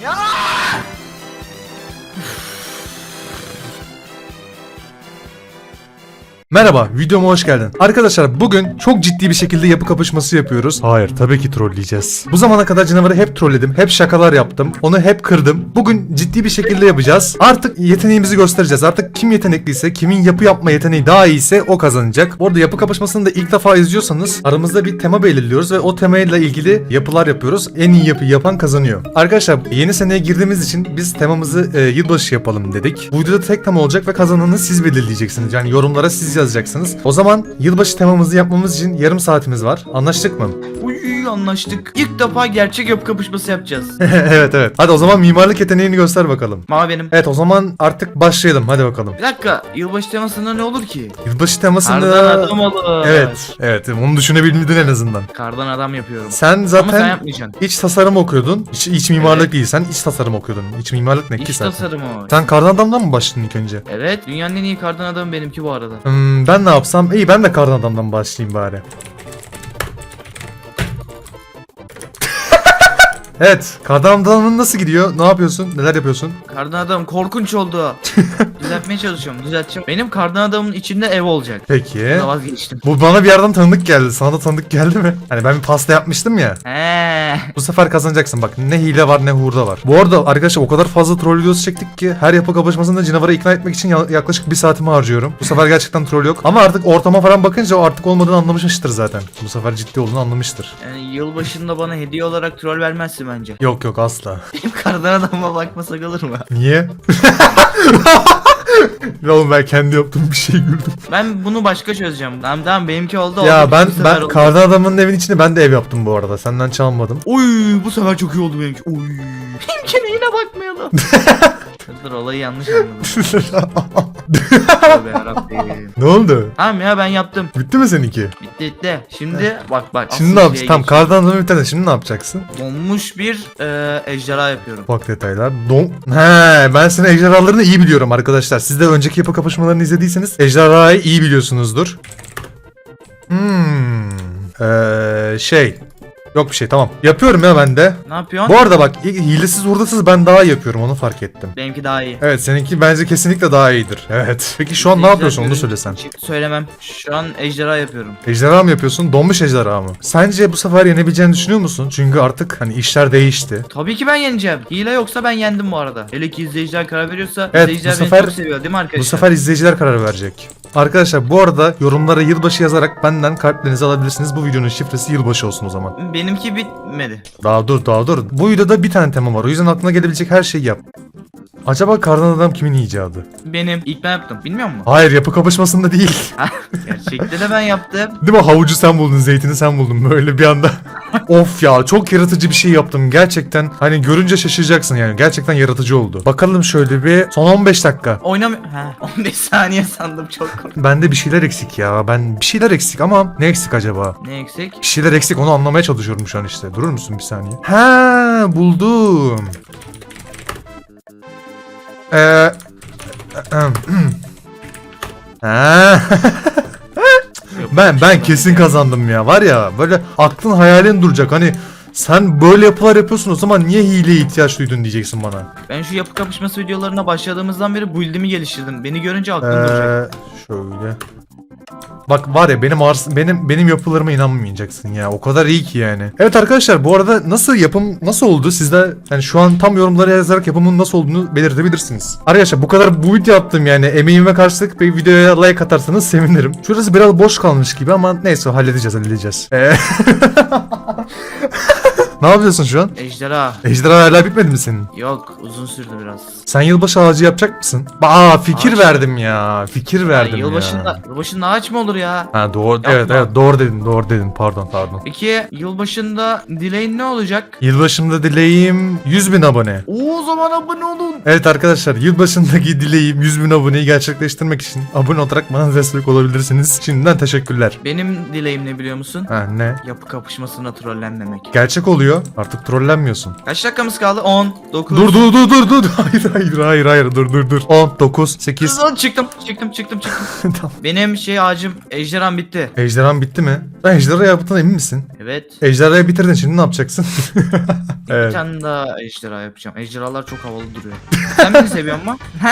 Ya! Merhaba, videoma hoş geldin. Arkadaşlar bugün çok ciddi bir şekilde yapı kapışması yapıyoruz. Hayır, tabii ki trolleyeceğiz. Bu zamana kadar canavarı hep trolledim, hep şakalar yaptım, onu hep kırdım. Bugün ciddi bir şekilde yapacağız. Artık yeteneğimizi göstereceğiz. Artık kim yetenekliyse, kimin yapı yapma yeteneği daha iyiyse o kazanacak. Bu arada yapı kapışmasını da ilk defa izliyorsanız aramızda bir tema belirliyoruz ve o temayla ilgili yapılar yapıyoruz. En iyi yapı yapan kazanıyor. Arkadaşlar yeni seneye girdiğimiz için biz temamızı e, yılbaşı yapalım dedik. Bu videoda tek tema olacak ve kazananı siz belirleyeceksiniz. Yani yorumlara siz yazacaksınız. O zaman yılbaşı temamızı yapmamız için yarım saatimiz var. Anlaştık mı? Uy anlaştık. İlk defa gerçek yapı kapışması yapacağız. evet evet. Hadi o zaman mimarlık yeteneğini göster bakalım. Mama benim. Evet o zaman artık başlayalım. Hadi bakalım. Bir dakika. Yılbaşı temasında ne olur ki? Yılbaşı temasında... Kardan adam olur. Evet. Evet. Onu düşünebildin en azından. Kardan adam yapıyorum. Sen Ama zaten sen yapmayacaksın. iç tasarım okuyordun. İç, iç mimarlık Evet. değil. Sen iç tasarım okuyordun. İç mimarlık ne ki İş zaten? tasarımı o. Sen kardan adamdan mı başladın ilk önce? Evet. Dünyanın en iyi kardan adamı benimki bu arada. Hmm, ben ne yapsam? İyi ben de kardan adamdan başlayayım bari. Evet, kardan adamın nasıl gidiyor? Ne yapıyorsun? Neler yapıyorsun? Kardan adam korkunç oldu. Düzeltmeye çalışıyorum. Düzelteceğim. Benim kardan adamın içinde ev olacak. Peki. Buna vazgeçtim. Bu bana bir yerden tanıdık geldi. Sana da tanıdık geldi mi? Hani ben bir pasta yapmıştım ya. He. Bu sefer kazanacaksın bak. Ne hile var ne hurda var. Bu arada arkadaşlar o kadar fazla troll videosu çektik ki her yapı kapışmasında canavarı ikna etmek için ya- yaklaşık bir saatimi harcıyorum. Bu sefer gerçekten troll yok. Ama artık ortama falan bakınca o artık olmadığını anlamıştır zaten. Bu sefer ciddi olduğunu anlamıştır. Yani yılbaşında bana hediye olarak troll vermezsin bence. Yok yok asla. Benim kardan adamıma bakmasak olur mu? Niye? ya oğlum ben kendi yaptığım bir şey güldüm. Ben bunu başka çözeceğim. Tamam tamam benimki oldu. Ya oldu. ben Bu sefer ben oldu. kardan adamın evin içinde ben de ev yaptım bu arada. Senden çalmadım. Oy bu sefer çok iyi oldu benimki. Oy. Benimkine yine bakmayalım. dur olayı yanlış anladım. Tövbe yarabbim. ne oldu? Tamam ya ben yaptım. Bitti mi seninki? Bitti bitti. Şimdi bak bak. Şimdi asıl ne yapacaksın? şeye Tamam geçiyorum. kardan adamı bir tane. Şimdi ne yapacaksın? Donmuş bir e, ejderha yapıyorum. Bak detaylar. Don... He, ben senin ejderhalarını iyi biliyorum arkadaşlar. Siz de önceki yapı kapışmalarını izlediyseniz ejderhayı iyi biliyorsunuzdur. Hmm. Ee, şey. Yok bir şey tamam. Yapıyorum ya ben de. Ne yapıyorsun? Bu arada bak hilesiz hurdasız ben daha iyi yapıyorum onu fark ettim. Benimki daha iyi. Evet seninki bence kesinlikle daha iyidir. Evet. Peki şu an ne yapıyorsun onu söylesen. Söylemem. Şu an ejderha yapıyorum. Ejderha mı yapıyorsun? Donmuş ejderha mı? Sence bu sefer yenebileceğini düşünüyor musun? Çünkü artık hani işler değişti. Tabii ki ben yeneceğim. Hile yoksa ben yendim bu arada. Hele ki izleyiciler karar veriyorsa Evet, izleyiciler bu beni sefer- çok seviyor değil mi arkadaşlar? Bu sefer izleyiciler karar verecek. Arkadaşlar bu arada yorumlara yılbaşı yazarak benden kalplerinizi alabilirsiniz. Bu videonun şifresi yılbaşı olsun o zaman. Benimki bitmedi. Daha dur daha dur. Bu videoda bir tane tema var. O yüzden aklına gelebilecek her şeyi yap. Acaba kardan adam kimin icadı? Benim ilk ben yaptım. Bilmiyor musun? Hayır yapı kapışmasında değil. Gerçekte de ben yaptım. Değil mi? Havucu sen buldun, zeytini sen buldun böyle bir anda. of ya çok yaratıcı bir şey yaptım. Gerçekten hani görünce şaşıracaksın yani. Gerçekten yaratıcı oldu. Bakalım şöyle bir son 15 dakika. Oynam... Ha, 15 saniye sandım çok korktum. Bende bir şeyler eksik ya. Ben bir şeyler eksik ama ne eksik acaba? Ne eksik? Bir şeyler eksik onu anlamaya çalışıyorum şu an işte. Durur musun bir saniye? Ha buldum. Ee, ha. ben ben kesin kazandım ya. Var ya böyle aklın hayalin duracak. Hani sen böyle yapılar yapıyorsun o zaman niye hileye ihtiyaç duydun diyeceksin bana. Ben şu yapı kapışması videolarına başladığımızdan beri build'imi geliştirdim. Beni görünce aklım duracak. Ee, şöyle. Bak var ya benim ars benim benim yapılarıma inanmayacaksın ya. O kadar iyi ki yani. Evet arkadaşlar bu arada nasıl yapım nasıl oldu? Siz de yani şu an tam yorumlara yazarak yapımın nasıl olduğunu belirtebilirsiniz. Arkadaşlar bu kadar bu video yaptım yani emeğime karşılık bir videoya like atarsanız sevinirim. Şurası biraz boş kalmış gibi ama neyse halledeceğiz halledeceğiz. Ee, ne yapıyorsun şu an? Ejderha. Ejderha hala bitmedi mi senin? Yok uzun sürdü biraz. Sen yılbaşı ağacı yapacak mısın? Aa fikir Ağaç- verdim ya. Fikir verdim ya, yılbaşında, yılbaşında ağaç mı olur ya? Ha doğru Yapma. evet evet doğru dedin doğru dedin pardon pardon. Peki yılbaşında dileğin ne olacak? Yılbaşımda dileğim 100 bin abone. Oo, o zaman abone olun. Evet arkadaşlar yılbaşındaki dileğim 100 bin aboneyi gerçekleştirmek için abone olarak bana destek olabilirsiniz. Şimdiden teşekkürler. Benim dileğim ne biliyor musun? Ha ne? Yapı kapışmasına trollenmemek. Gerçek oluyor. Oluyor? Artık trollenmiyorsun. Kaç dakikamız kaldı? 10, 9. Dur dur dur dur dur. Hayır hayır hayır hayır dur dur dur. 10, 9, 8. Dur, Çıktım, çıktım, çıktım, çıktım. tamam. Benim şey ağacım, ejderham bitti. Ejderhan bitti mi? Ben ejderha yaptığına emin misin? Evet. Ejderhayı bitirdin şimdi ne yapacaksın? Bir evet. tane daha ejderha yapacağım. Ejderhalar çok havalı duruyor. Sen beni seviyor musun?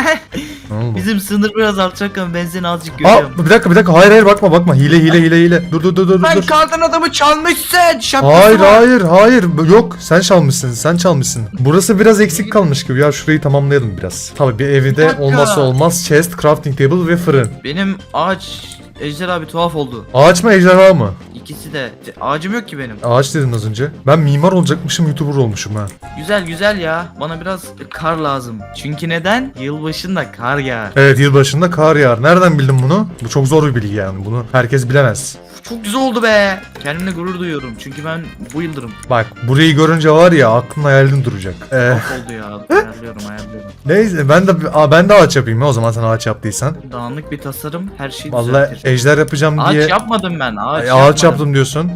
Ne oldu? Bizim sınır biraz alçak ama ben seni azıcık Aa, görüyorum. bir dakika bir dakika hayır hayır bakma bakma hile hile hile hile dur dur dur dur Ben dur kardan adamı çalmışsın. Şapkası Hayır var. hayır hayır yok sen çalmışsın sen çalmışsın Burası biraz eksik kalmış gibi ya şurayı tamamlayalım biraz Tabii bir Bir evde dakika. olmazsa olmaz chest, crafting table ve fırın Benim ağaç ejderha bir tuhaf oldu. Ağaç mı ejderha mı? İkisi de. Ağacım yok ki benim. Ağaç dedin az önce Ben mimar olacakmışım youtuber olmuşum ha Güzel güzel ya. Bana biraz kar lazım. Çünkü neden? Yılbaşında kar yağar. Evet yılbaşında kar yağar nereden bildin bunu? Bu çok zor bir bilgi yani bunu herkes bilemez Çok güzel oldu be. Kendimle gurur duyuyorum. Çünkü ben bu yıldırım. Bak burayı görünce var ya aklın hayalin duracak ee, oldu ya. Ayarlıyorum ayarlıyorum. Neyse ben de Aa, ben de ağaç yapayım ya o zaman sen ağaç yaptıysan Dağınık bir tasarım her şeyi Vallahi düzeltir. ejder yapacağım Ağaç diye yapmadım ben. Ağaç, Ay, ağaç yapmadım. yaptım diyorsun.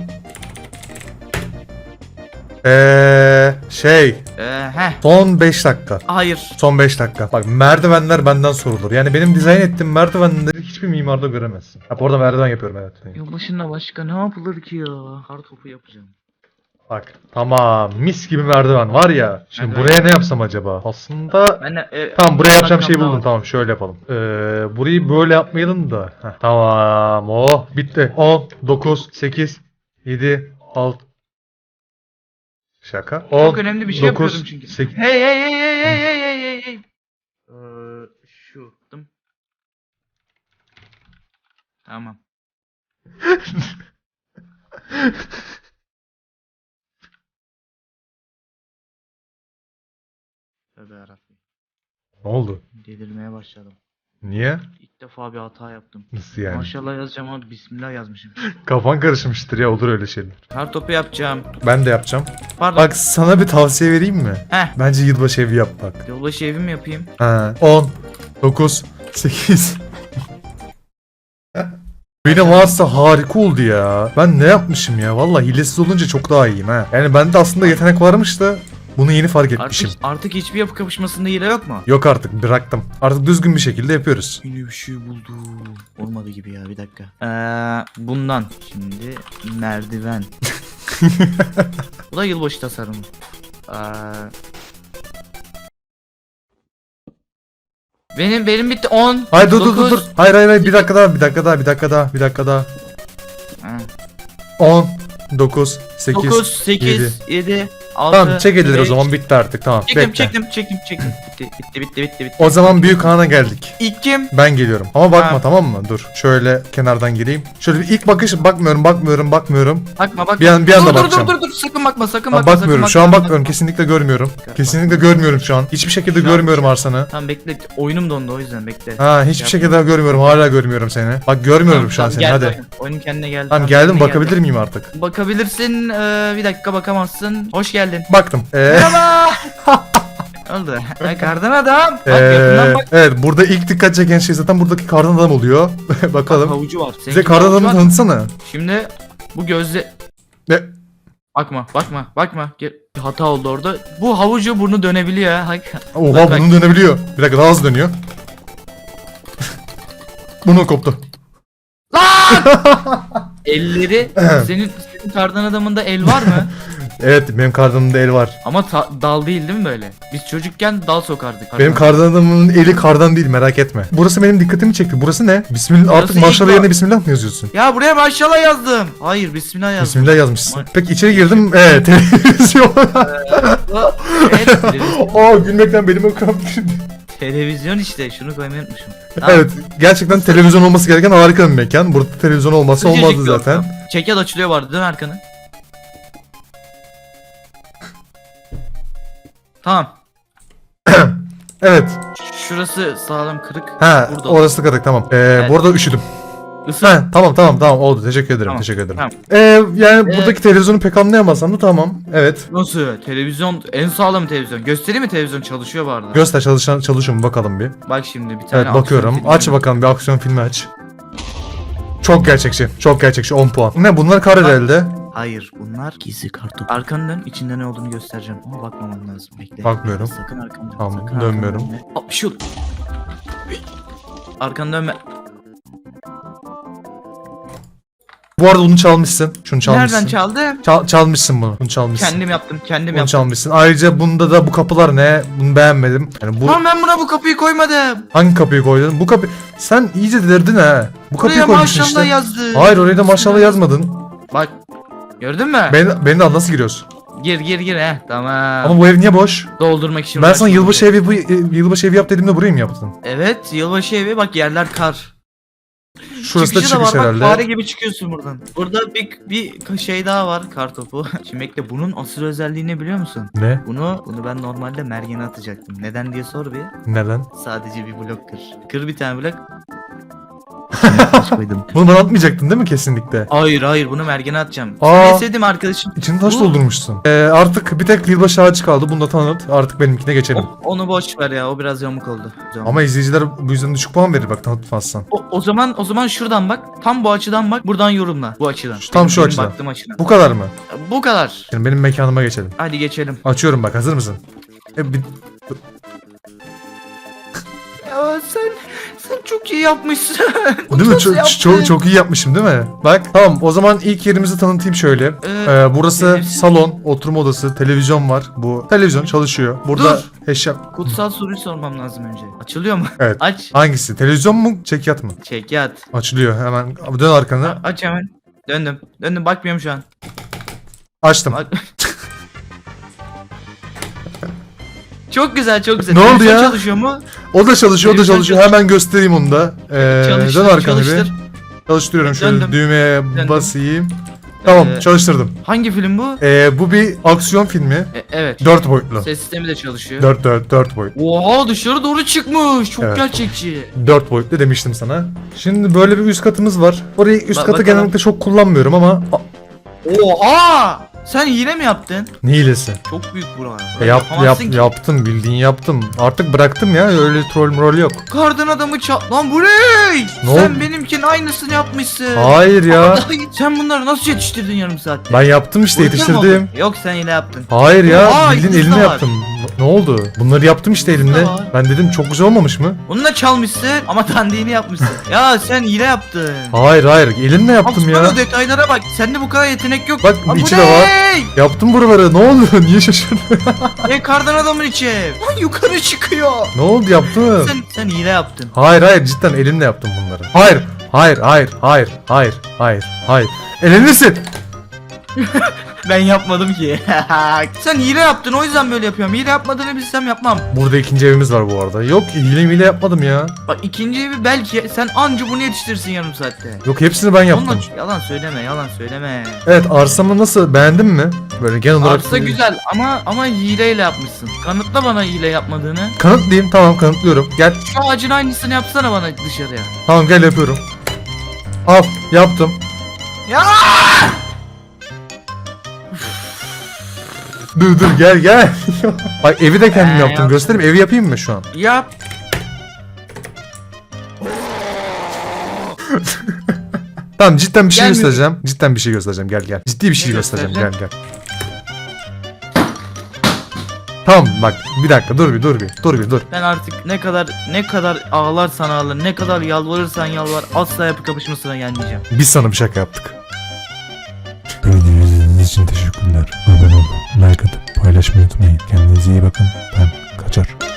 Eee şey Ee, heh. son 5 dakika. Hayır. Son 5 dakika. Bak merdivenler benden sorulur. Yani benim dizayn ettiğim merdivenleri hiçbir mimarda göremezsin. Ha bu arada merdiven yapıyorum evet. Yılbaşında başka ne yapılır ki ya? Kar topu yapacağım. Bak tamam mis gibi merdiven var ya. Şimdi Merdiven. buraya ne yapsam acaba? Aslında Ben de, e, Tamam buraya yapacağım şey daha buldum. var. Tamam şöyle yapalım. Ee, burayı böyle yapmayalım da. Heh, tamam. Oh bitti. 10, 9, 8, 7, 6. Şaka. 10, Çok önemli bir şey yapıyordum çünkü. 8. Hey hey hey hey hey hey hey hey hey. Ee, şu. Dım. Tamam. Tövbe yarabbim. Ne oldu? Delirmeye başladım. Niye? İlk defa bir hata yaptım. Nasıl yani? Maşallah yazacağım ama bismillah yazmışım. Kafan karışmıştır ya olur öyle şeyler. Kar topu yapacağım. Ben de yapacağım. Pardon. Bak sana bir tavsiye vereyim mi? Heh. Bence yılbaşı evi yap bak. Yılbaşı evi mi yapayım? Ha, 10, 9, 8. Benim varsa harika oldu ya. Ben ne yapmışım ya? Vallahi hilesiz olunca çok daha iyiyim ha. Yani bende aslında yetenek varmış da bunu yeni fark etmişim. Artık, artık hiçbir yapı kapışmasında hile yok mu? Yok artık bıraktım. Artık düzgün bir şekilde yapıyoruz. Yine bir şey buldum. Olmadı gibi ya bir dakika. Ee, bundan. Şimdi merdiven. Bu da yılbaşı tasarımı. Ee, benim benim bitti 10. Hayır dur dur dur dur. Hayır hayır hayır bir dakika daha bir dakika daha bir dakika daha bir dakika daha. Ha, 10 9 8 9, 8, 7, 6. Tamam çek edilir o zaman bitti artık tamam Çektim bekle. çektim çektim çektim. Bitti bitti bitti bitti. bitti. O zaman büyük ana geldik. İlk kim? Ben geliyorum. Ama bakma Ha. tamam mı? Dur. Şöyle kenardan gireyim. Şöyle bir ilk bakış bakmıyorum, bakmıyorum, bakmıyorum. Bakma bakma. Bir an- bir anda dur, dur, bakacağım. Dur dur dur sakın bakma sakın Ha, bakma. bakmıyorum. sakın Şu an bakma. bakmıyorum. Kesinlikle görmüyorum. Bak, Kesinlikle görmüyorum şu an. Hiçbir şekilde Şu an- görmüyorum Arslan'ı. Tamam bekle oyunum dondu o yüzden bekle. Ha hiçbir Yapma. şekilde görmüyorum. Hala görmüyorum seni. Bak görmüyorum şu an seni. gel Hadi. Oyun kendine geldi. Tamam geldim. kendine Bakabilir geldi. miyim artık? Bakabilirsin. Ee, bir dakika bakamazsın. Hoş geldin. Baktım. Ee, Merhaba. Ne oldu? Kardan adam. Bak ee, bak. evet burada ilk dikkat çeken şey zaten buradaki kardan adam oluyor. Bakalım. Havucu var. Bize Seninki kardan havucu adamı var. tanıtsana. Şimdi bu gözle... Ne? Bakma bakma bakma. Gel- Bir hata oldu orada. Bu havucu burnu dönebiliyor ha. Hak- Oha Bak, bak. bunun dönebiliyor. Bir dakika daha hızlı dönüyor. Bunun koptu. Elleri senin senin kardan adamında el var mı? Evet benim kardanımda el var. Ama ta- dal değil değil mi böyle? Biz çocukken dal sokardık. Benim kardan adamımın eli kardan değil merak etme. Burası benim dikkatimi çekti. Burası ne? Bismillah Burası artık maşallah ilk- yerine bismillah mı yazıyorsun? Ya buraya maşallah yazdım. Hayır bismillah yazdım. Bismillah yazmışsın. Ma- Peki içeri girdim. Evet televizyon. evet, Aa gülmekten benim ekran televizyon işte şunu koymayı unutmuşum. Evet gerçekten televizyon olması gereken harika bir mekan. Burada televizyon olmazsa Sıcacık olmazdı bir zaten. ortam. Çekyat açılıyor vardı dön arkanı. Tamam. Evet. Şurası sağlam kırık. Ha Burada. orası kadar tamam. Ee, Evet. Bu arada üşüdüm. Isı. Ha, tamam tamam tamam oldu. Teşekkür ederim. Tamam, Teşekkür ederim. tamam. Ee, yani Ee, buradaki televizyonu pek anlayamasam da tamam. Evet. Nasıl? Televizyon en sağlam televizyon. Göstereyim mi televizyon çalışıyor vardı. Göster çalışan çalışıyor mu bakalım bir. Bak şimdi bir tane Evet aksiyon bakıyorum. filmi. Aç bakalım bir aksiyon filmi aç. Çok gerçekçi. Çok gerçekçi 10 puan. Ne bunlar kar herhalde. Hayır bunlar gizli kartopu. Arkanı dön içinde ne olduğunu göstereceğim. Ama bakmaman lazım bekle. Bakmıyorum. Sakın arkanı dön. Tamam, sakın dönmüyorum. arkanı dönme. Hop şu. Arkanı dönme. Bu arada bunu çalmışsın. Şunu çalmışsın. Nereden çaldım? Çal- çalmışsın bunu. Bunu çalmışsın. Kendim yaptım kendim Bunu yaptım. çalmışsın. Ayrıca bunda da bu kapılar ne? Bunu beğenmedim. Yani bu Lan ben buna bu kapıyı koymadım. hangi kapıyı koydun? Bu kapı sen iyice delirdin ha. Bu kapıyı Buraya koymuşsun maşallah işte. yazdı. Hayır oraya da maşallah yazmadın. Bak. Gördün mü? Ben beni al nasıl giriyorsun? Gir gir gir he. Tamam. Ama bu ev niye boş? Doldurmak için Ben sana yılbaşı evi bu yılbaşı evi yap dediğimde burayı mı yaptın? Evet yılbaşı evi bak yerler kar. Şurası da Çıkışı çıkış var bak herhalde. fare gibi çıkıyorsun buradan. Burada bir, bir şey daha var kar topu. Şimdi bekle bunun asıl özelliği ne biliyor musun? Ne? Bunu bunu ben normalde mergene atacaktım. Neden diye sor bir. Neden? Sadece bir blok kır. Kır bir tane blok. Koydum. Bunu bana atmayacaktın değil mi kesinlikle? Hayır hayır bunu mergene atacağım. Aa. Ne sevdim arkadaşım. İçini taş Bu- doldurmuşsun. Ee, artık bir tek yılbaşı ağacı kaldı. Bunu da tanıt. Artık benimkine geçelim. O- onu boş ver ya o biraz yamuk oldu. Yamuk. Ama izleyiciler bu yüzden düşük puan verir bak tanıtmazsan. o, o zaman o zaman şuradan bak. Tam bu açıdan bak. Buradan yorumla. Bu açıdan. Şu- tam şu Benim açıdan. Baktığım açıdan. Bu kadar mı? Bu kadar. Şimdi benim mekanıma geçelim. Hadi geçelim. Açıyorum bak hazır mısın? E, bir- Ya sen sen çok iyi yapmışsın. değil mi? Çok, yaptın? çok, çok iyi yapmışım değil mi? Bak tamam o zaman ilk yerimizi tanıtayım şöyle. Ee, Ee, burası evet. salon, oturma odası, televizyon var. Bu televizyon çalışıyor. Burada eşya... Kutsal soruyu sormam lazım önce. Açılıyor mu? Evet. Aç. Hangisi? Televizyon mu? Çekyat mı? Çek yat. Açılıyor hemen. Dön arkana. Aç hemen. Döndüm. Döndüm bakmıyorum şu an. Açtım. Bak. çok güzel çok güzel. Ne oldu Televizyon ya? çalışıyor mu? O da çalışıyor, o da Televizyon çalışıyor. çalış- Hemen göstereyim onu da. Ee, Çalıştır, dön çalıştır. bir. Çalıştırıyorum şöyle Döndüm. düğmeye Döndüm. basayım. Tamam Ee, çalıştırdım. Hangi film bu? Ee, bu bir aksiyon filmi. E, evet. 4 boyutlu. Ses sistemi de çalışıyor. 4 4 4 boyut. Oha dışarı doğru çıkmış. Çok Evet. gerçekçi. 4 boyutlu demiştim sana. Şimdi böyle bir üst katımız var. Orayı üst Bak- katı bakalım. genellikle çok kullanmıyorum ama Oha! Sen hile mi yaptın? ne hilesi? Çok büyük bura. E, yap, yap, ki. yaptım bildiğin yaptım. Artık bıraktım ya öyle troll rol yok. Kardan adamı çal... Lan bu ne? Ne Sen benimkinin aynısını yapmışsın. Hayır ya. Sen bunları nasıl yetiştirdin yarım saatte? Ben yaptım işte mu yetiştirdim. Yok sen hile yaptın. Hayır ya Oha, bildiğin elimle yaptım. Ne oldu? Bunları yaptım işte elimle. var. Ben dedim çok güzel olmamış mı? Onu da çalmışsın ama dandiğini yapmışsın. ya sen hile yaptın. Hayır hayır elimle yaptım Baksana ya. detaylara bak. Sende bu kadar yetenek yok. Bak, Aa, bu içi ne? de var. Yaptım buraları ne oldu? Niye şaşırdın? E kardan adamın içi. Lan yukarı çıkıyor. ne oldu yaptım? Sen sen hile yaptın. Hayır hayır cidden elimle yaptım bunları. Hayır hayır hayır hayır hayır hayır hayır. Elindesin. Ben yapmadım ki. sen hile yaptın o yüzden böyle yapıyorum. Hile yapmadığını bilsem yapmam. Burada ikinci evimiz var bu arada. Yok hile hile yapmadım ya. Bak ikinci evi belki sen anca bunu yetiştirsin yarım saatte. Yok hepsini ben yaptım. Onunla- yalan söyleme yalan söyleme. Evet arsamı nasıl beğendin mi? Böyle genel olarak. Arsa güzel ama ama hileyle yapmışsın. Kanıtla bana hile yapmadığını. Kanıtlayayım tamam kanıtlıyorum. Gel Şu ağacın aynısını yapsana bana dışarıya. tamam gel yapıyorum. Al yaptım. Ya! Dur dur gel gel. Bak evi de kendim Ee, yaptım. yaptım. Göstereyim evi yapayım mı şu an? Yap. Tamam cidden bir şey Gelmiyor. göstereceğim. Cidden bir şey göstereceğim. Gel gel. Ciddi bir şey Ne göstereceğim. Gel gel. Tamam bak bir dakika dur bir dur bir dur bir dur. Ben artık ne kadar ne kadar ağlarsan ağla, ne kadar yalvarırsan yalvar asla yapı kapışmasına gelmeyeceğim. Biz sana bir şaka yaptık. Beni için teşekkürler. Abone olun, like atıp paylaşmayı unutmayın. Kendinize iyi bakın. Ben kaçar.